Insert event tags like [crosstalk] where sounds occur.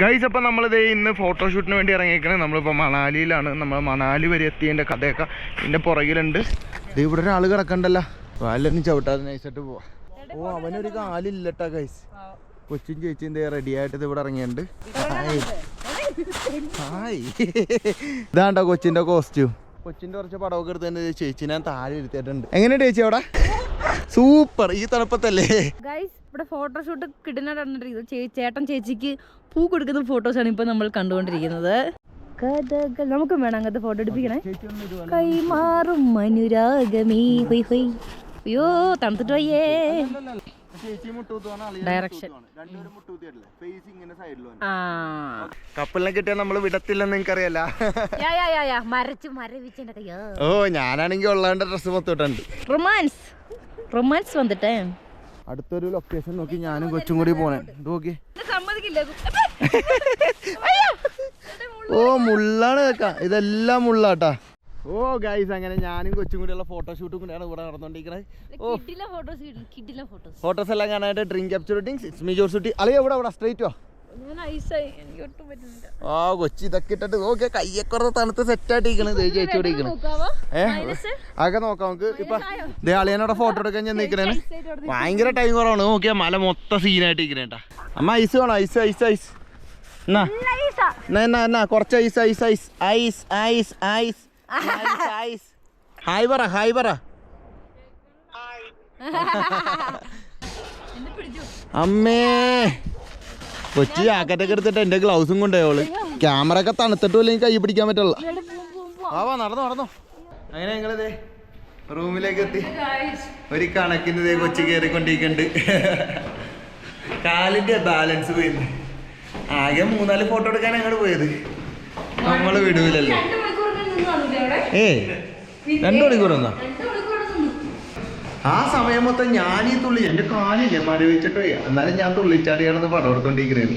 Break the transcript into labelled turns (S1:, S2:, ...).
S1: Guys അപ്പം നമ്മളിത് ഇന്ന് ഫോട്ടോഷൂട്ടിന് വേണ്ടി ഇറങ്ങിയിരിക്കണേ നമ്മളിപ്പോൾ മണാലിയിലാണ്. നമ്മൾ മണാലി വരെ എത്തിയതിന്റെ കഥയൊക്കെ ഇതിന്റെ പുറകിലുണ്ട്. ഇത് ഇവിടെ ഒരാൾ കിടക്കണ്ടല്ല. വാലൊന്നും ചവിട്ടാതെ നൈസായിട്ട് പോവാം. ഓ അവനൊരു കാലില്ലട്ടാ ഗൈസ് കൊച്ചും ചേച്ചിയും ഇതേ റെഡി ആയിട്ട് ഇത് ഇവിടെ ഇറങ്ങിയിട്ടുണ്ട് ഹായ് ഹായ് ഇതാണ്ടോ കൊച്ചിന്റെ കോസ്റ്റ്യൂം കൊച്ചിന്റെ കുറച്ച് പടമൊക്കെ തന്നെ ചേച്ചി ഞാൻ താഴെ ഇരുത്തിയിട്ടുണ്ട്. എങ്ങനെയാണ് ചേച്ചി അവിടെ? സൂപ്പർ ഈ തണുപ്പത്തല്ലേ?
S2: ഗൈസ് ഇവിടെ ഫോട്ടോഷൂട്ട് കിട്ടുന്നിരിക്കുന്നത് ചേട്ടൻ ചേച്ചിക്ക് പൂ കൊടുക്കുന്ന ഫോട്ടോസാണ് ഇപ്പൊ നമ്മൾ കണ്ടുകൊണ്ടിരിക്കുന്നത്. കഥകൾ നമുക്കും വേണം അങ്ങനത്തെ ഫോട്ടോ എടുപ്പിക്കണേ. കൈമാറും മനുരാഗമേ ഹൊയ് ഹൊയ്. അയ്യോ തണുത്തിട്ട് വയ്യേ. ആ.
S1: കപ്പലിനെ കിട്ടിയാൽ നമ്മൾ വിടത്തില്ലെന്ന് നിനക്കറിയാല
S2: യാ, യാ, യാ, യാ. മരച്ച് മരവിച്ചെന്റെ കയ്യോ.
S1: ഓ ഞാനാണെങ്കിൽ ഉള്ളാണ്ട് ഡ്രസ് മൊത്തം ഇട്ടുണ്ട്
S2: റൊമാൻസ് റൊമാൻസ് വന്നിട്ടേ.
S1: അടുത്തൊരു ലൊക്കേഷൻ നോക്കി ഞാനും കൊച്ചും കൂടി പോണേ. നോക്കി [laughs] ഓ മുള്ളാണ് കേക്കാ. ഇതെല്ലാം മുള്ളാട്ടാ. ഓ ഗൈസ് അങ്ങനെ ഞാനും കൊച്ചും കൂടിയുള്ള ഫോട്ടോഷൂട്ടും കൂടിയാണ് ഇവിടെ നടന്നുകൊണ്ടിരിക്കുന്നത്
S2: ഫോട്ടോസ്
S1: എല്ലാം കാണാനായിട്ട് ഡ്രിങ്ക് ക്യാപ്ചർ ഇറ്റ്സ് മീ ജോർ സുട്ടി അളിയ എവിടെ അവിടെ സ്ട്രേറ്റോ വാ. ആ കൊച്ചി ഇതൊക്കെ ഇട്ടിട്ട് ഓക്കെ കയ്യൊക്കെ തണുത്ത് സെറ്റ് ആയിട്ടിരിക്കണത് ചേച്ചി ഇവിടെ ഇരിക്കണത്
S2: നോക്കാവോ?
S1: ഏ? ആകെ നോക്കാം നമുക്ക്. ഇപ്പൊ ദേ അളിയനോടെ ഫോട്ടോ എടുക്കാൻ ഞാൻ നിൽക്കണേ ഭയങ്കര ടൈം കുറവാണ്. നോക്കിയാ മല മൊത്തം സീനായിട്ട് ഇരിക്കണേട്ടാ അമ്മ ഐസ് വേണോ? Ice ice ice. എന്നാ? എന്നാ കുറച്ച് ice ice ice. Ice ice ice ice hi പറ ഹായ് പറ. [laughs] അമ്മേ. കൊച്ചി ജാക്കറ്റൊക്കെ എടുത്തിട്ട് എന്റെ ഗ്ലൗസും കൊണ്ടുപോയോൾ ക്യാമറ ഒക്കെ തണുത്തിട്ടും എനിക്ക് കൈ പിടിക്കാൻ പറ്റുള്ള. ആവാ നടന്നു നടന്നു. അങ്ങനെ ഞങ്ങളിതേ റൂമിലേക്ക് എത്തി. ഒരു കണക്കിന് ഇതേ കൊച്ചി കയറിക്കൊണ്ടിരിക്കുന്നുണ്ട്. കാലിന്റെ ബാലൻസ് പോയിരുന്നു ആകെ മൂന്നാൽ ഫോട്ടോ എടുക്കാൻ അങ്ങോട്ട് പോയത്. നമ്മൾ വിടൂലല്ലോ. ഏ രണ്ടു മണിക്കൂർ എന്നാ ആ സമയം മൊത്തം ഈ തുള്ളി എന്റെ കാലില്ലേ? മരവിച്ചിട്ട് എന്നാലും ഞാൻ തുള്ളിച്ചാടിയാണെന്ന് പടം എടുത്തോണ്ടിരിക്കുന്നത്